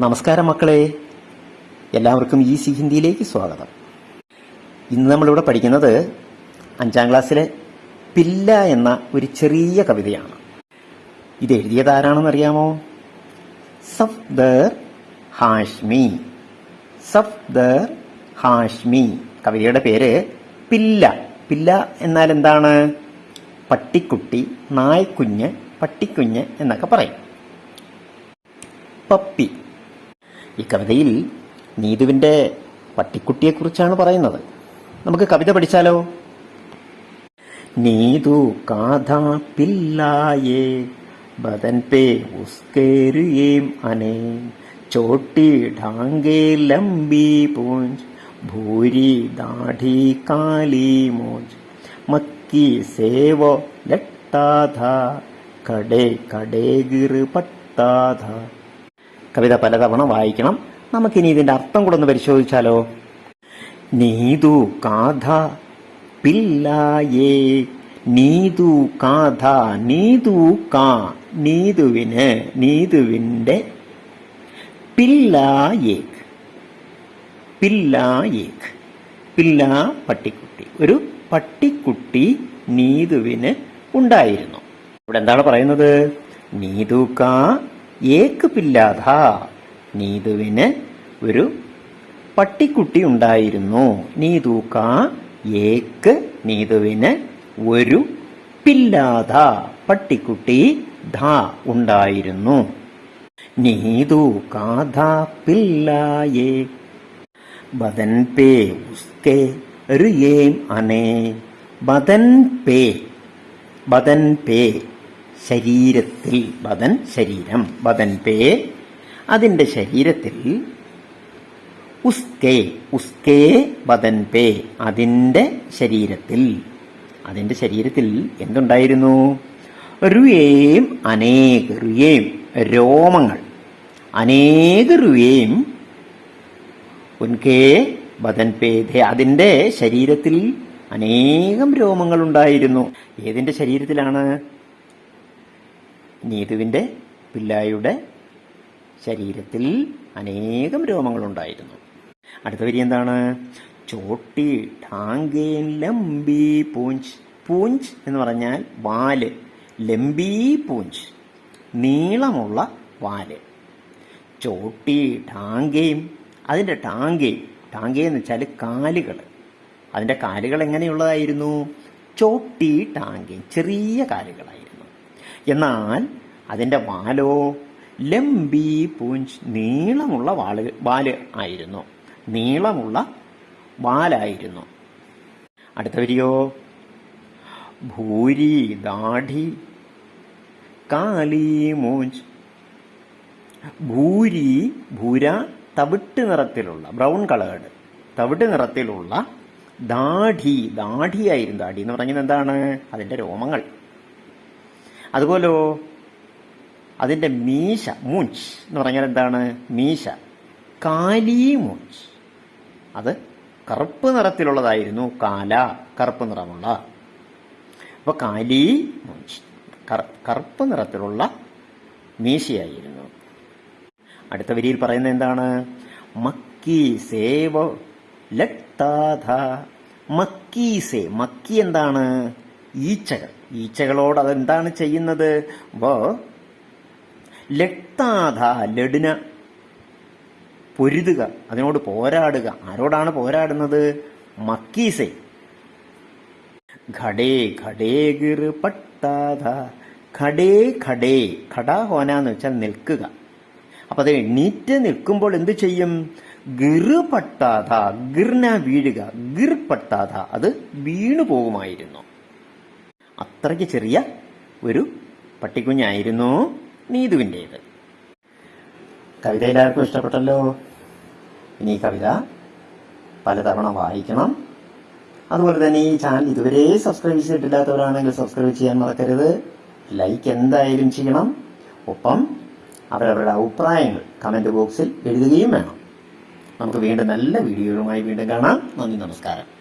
നമസ്കാരം മക്കളെ. എല്ലാവർക്കും ഈ സി ഹിന്ദിയിലേക്ക് സ്വാഗതം. ഇന്ന് നമ്മളിവിടെ പഠിക്കുന്നത് അഞ്ചാം ക്ലാസ്സിലെ പില്ല എന്ന ഒരു ചെറിയ കവിതയാണ്. ഇത് എഴുതിയത് ആരാണെന്നറിയാമോ സഫ്ദർ ഹാഷ്മി. സഫ്ദർ ഹാഷ്മി. കവിതയുടെ പേര് പില്ല. പില്ല എന്നാൽ എന്താണ്? പട്ടിക്കുട്ടി നായ്ക്കുഞ്ഞ് പട്ടിക്കുഞ്ഞ് എന്നൊക്കെ പറയും. പപ്പി. ഈ കവിതയിൽ നീതുവിന്റെ പട്ടിക്കുട്ടിയെക്കുറിച്ചാണ് പറയുന്നത്. നമുക്ക് കവിത പഠിച്ചാലോ? നീതു കാഥാ പില്ലായേ ബദൻ പേ ഉസ്കേരുയേം അനേ ചോട്ടി ढांगे ലംബി പൂഞ്ച് ഭൂരി ദാഢി കാലി മോജ് മക്കി സേവ ലട്ടാധ കടേ കടേ ഗിർ പട്ടാധ. കവിത പലതവണ വായിക്കണം. നമുക്കിനി ഇതിന്റെ അർത്ഥം കൂടെ ഒന്ന് പരിശോധിച്ചാലോ? നീതു കാഥ പില്ലായേ നീതു കാഥ നീതു കാ നീതുവിന് നീതുവിന്റെ പില്ലായേക്ക് പില്ലായേക്ക് പില്ല പട്ടിക്കുട്ടി. ഒരു പട്ടിക്കുട്ടി നീതുവിന് ഉണ്ടായിരുന്നു. ഇവിടെ എന്താണ് പറയുന്നത്? നീതു കാ ഏക്ക് പില്ലാഥ നീതുവിന് ഒരു പട്ടിക്കുട്ടി ഉണ്ടായിരുന്നു. നീതൂക്ക ഏക്ക് നീതുവിന് ഒരു പില്ലാത പട്ടിക്കുട്ടി ധ ഉണ്ടായിരുന്നു. നീതു കാധ പില്ലായേ. ബദൻ പേ ഉസ്കെ അനേ. ബദൻ പേ ബദൻ പേ ശരീരത്തിൽ ബദൻ ശരീരം ബദൻ പേ. അതിന്റെ ശരീരത്തിൽ ഉസ്കേ ഉസ്കേ ബദൻ പേ. അതിന്റെ ശരീരത്തിൽ അതിന്റെ ശരീരത്തിൽ എന്തുണ്ടായിരുന്നു? റുയേം അനേക റുയേം രോമങ്ങൾ. അനേക റുയേം ഉൻകേ ബദൻ പേ. അതിന്റെ ശരീരത്തിൽ അനേകം രോമങ്ങൾ ഉണ്ടായിരുന്നു ഏതിന്റെ ശരീരത്തിലാണ്? നീതുവിന്റെ പിള്ളായുടെ ശരീരത്തിൽ അനേകം രോമങ്ങളുണ്ടായിരുന്നു. അടുത്ത വരി എന്താണ്? ചോട്ടി ടാങ്കേൻ ലംബി പൂഞ്ച്. പൂഞ്ച് എന്ന് പറഞ്ഞാൽ വാൽ. ലംബി പൂഞ്ച്. നീളമുള്ള വാൽ. ചോട്ടി ടാങ്കയും അതിന്റെ ടാങ്കയും ടാങ്കേ എന്ന് വെച്ചാൽ കാലുകൾ അതിന്റെ കാലുകൾ എങ്ങനെയുള്ളതായിരുന്നു? ചോട്ടി ടാങ്കയും ചെറിയ കാലുകളായിരുന്നു. എന്നാൽ അതിന്റെ വാലോ ലംബി പൂഞ്ച് നീളമുള്ള വാൾ വാൽ ആയിരുന്നു. നീളമുള്ള വാലായിരുന്നു. അടുത്ത വരിയോ? ഭൂരി ദാഢി കാലി മൂഞ്ച്. ഭൂരി ഭൂര തവിട്ട് നിറത്തിലുള്ള ബ്രൗൺ കളേർഡ് തവിട്ട് നിറത്തിലുള്ള ദാഢി ദാഢിയായിരുന്നു ദാഢി എന്ന് പറഞ്ഞത് എന്താണ്? അതിന്റെ രോമങ്ങൾ. അതുപോലോ അതിന്റെ മീശ മൂഞ്ച് എന്ന് പറഞ്ഞാൽ എന്താണ്? മീശ. കാലീ മൂഞ്ച് അത് കറുപ്പ് നിറത്തിലുള്ളതായിരുന്നു കാല കറുപ്പ് നിറമുള്ള. അപ്പൊ കാലി മൂഞ്ച് കറുപ്പ് നിറത്തിലുള്ള മീശയായിരുന്നു. അടുത്ത വരിയിൽ പറയുന്നത് എന്താണ്? മക്കി സേവ ലക്താധ മക്കീസേ മക്കി എന്താണ്? ഈച്ചകൾ. ഈച്ചകളോട് അതെന്താണ് ചെയ്യുന്നത്? വ ലക്താധ ലഡിന. പൊരുതുക അതിനോട് പോരാടുക. ആരോടാണ് പോരാടുന്നത്? മക്കീസെ. ഘടേ ഘടേ ഗിർ പട്ടാധ. ഘടേ ഘടേ. ഖടാ ഹോന എന്ന് വെച്ചാൽ നിൽക്കുക. അപ്പൊ അത് എണീറ്റ് നിൽക്കുമ്പോൾ എന്ത് ചെയ്യും? ഗിർ പട്ടാധ. ഗിർന വീഴുക. ഗിർ പട്ടാധ. അത് വീണു പോകുമായിരുന്നു അത്രയ്ക്ക് ചെറിയ ഒരു പട്ടിക്കുഞ്ഞായിരുന്നു നീതുവിന്റെത്. കവിത എല്ലാവർക്കും ഇഷ്ടപ്പെട്ടല്ലോ? ഇനി കവിത പലതവണ വായിക്കണം. അതുപോലെ തന്നെ ഈ ചാനൽ ഇതുവരെ സബ്സ്ക്രൈബ് ചെയ്തിട്ടില്ലാത്തവരാണെങ്കിൽ സബ്സ്ക്രൈബ് ചെയ്യാൻ മറക്കരുത്. ലൈക്ക് എന്തായാലും ചെയ്യണം. ഒപ്പം അവരവരുടെ അഭിപ്രായങ്ങൾ കമന്റ് ബോക്സിൽ എഴുതുകയും വേണം. നമുക്ക് വീണ്ടും നല്ല വീഡിയോകളുമായി വീണ്ടും കാണാം. നന്ദി നമസ്കാരം.